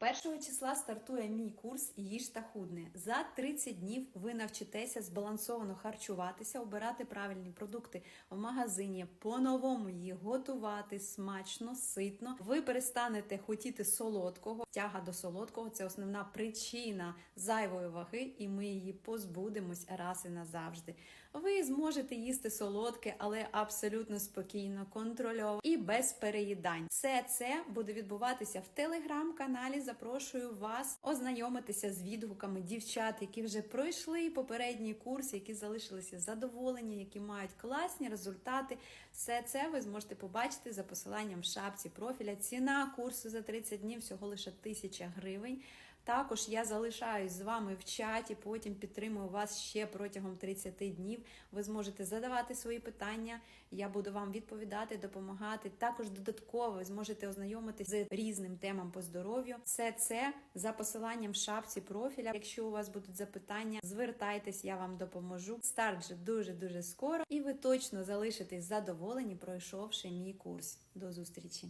Першого числа стартує мій курс Їж та худне. За 30 днів ви навчитеся збалансовано харчуватися, обирати правильні продукти в магазині, по-новому їх готувати смачно, ситно. Ви перестанете хотіти солодкого. Тяга до солодкого це основна причина зайвої ваги, і ми її позбудемось раз і назавжди. Ви зможете їсти солодке, але абсолютно спокійно, контрольовано і без переїдань. Все це буде відбуватися в телеграм-каналі. Запрошую вас ознайомитися з відгуками дівчат, які вже пройшли попередній курс, які залишилися задоволені, які мають класні результати. Все це ви зможете побачити за посиланням в шапці профіля. Ціна курсу за 30 днів всього лише 1000 гривень. Також я залишаюсь з вами в чаті, потім підтримую вас ще протягом 30 днів. Ви зможете задавати свої питання, я буду вам відповідати, допомагати. Також додатково ви зможете ознайомитися з різним темам по здоров'ю. Все це за посиланням в шапці профіля. Якщо у вас будуть запитання, звертайтесь, я вам допоможу. Старт вже дуже дуже скоро, і ви точно залишитесь задоволені, пройшовши мій курс. До зустрічі!